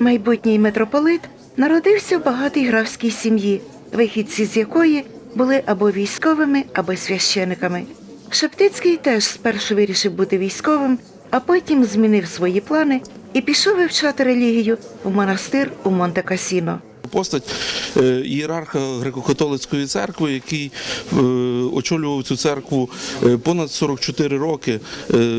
Майбутній митрополит народився в багатій графській сім'ї, вихідці з якої були або військовими, або священиками. Шептицький теж спершу вирішив бути військовим, а потім змінив свої плани і пішов вивчати релігію в монастир у Монте-Касіно. Постать е, ієрарха греко-католицької церкви, який е, очолював цю церкву е, понад 44 роки.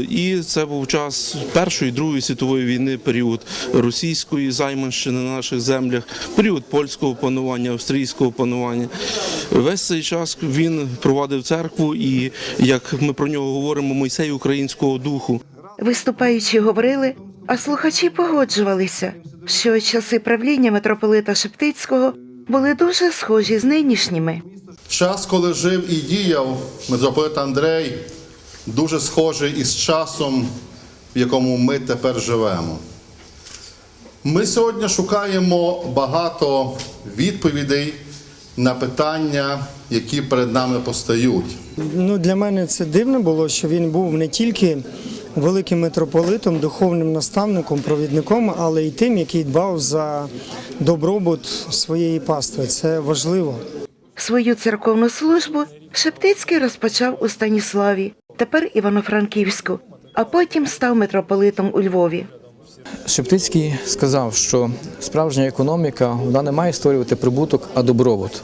І це був час Першої Другої світової війни, період російської займанщини на наших землях, період польського панування, австрійського панування. Весь цей час він провадив церкву, і як ми про нього говоримо, Мойсей українського духу. Виступаючі говорили, а слухачі погоджувалися, що часи правління митрополита Шептицького були дуже схожі з нинішніми. Час, коли жив і діяв митрополит Андрей, дуже схожий із часом, в якому ми тепер живемо. Ми сьогодні шукаємо багато відповідей на питання, які перед нами постають. Ну, для мене це дивно було, що він був не тільки великим митрополитом, духовним наставником, провідником, але й тим, який дбав за добробут своєї пастви. Це важливо. Свою церковну службу Шептицький розпочав у Станіславі, тепер Івано-Франківську, а потім став митрополитом у Львові. Шептицький сказав, що справжня економіка вона не має створювати прибуток, а добробут.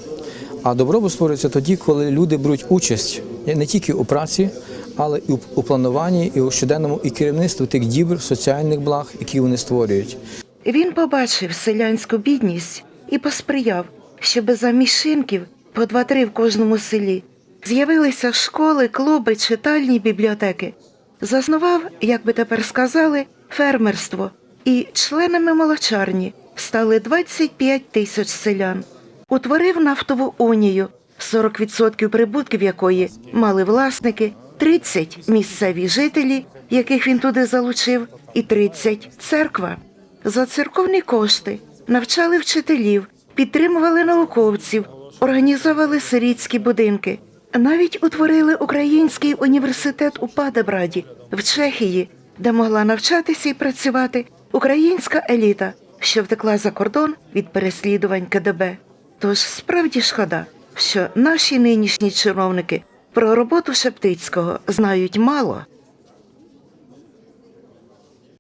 А добробут створюється тоді, коли люди беруть участь не тільки у праці, але і у плануванні, і у щоденному і керівництві тих дібр, соціальних благ, які вони створюють. Він побачив селянську бідність і посприяв, щоб замість шинків по два-три в кожному селі з'явилися школи, клуби, читальні бібліотеки. Заснував, як би тепер сказали, фермерство, і членами молочарні стали 25 тисяч селян. Утворив нафтову унію, 40% прибутків якої мали власники, 30 – місцеві жителі, яких він туди залучив, і 30 – церква. За церковні кошти навчали вчителів, підтримували науковців, організовували сирітські будинки. Навіть утворили український університет у Падебраді в Чехії, де могла навчатися і працювати українська еліта, що втекла за кордон від переслідувань КДБ. Тож справді шкода, що наші нинішні чиновники про роботу Шептицького знають мало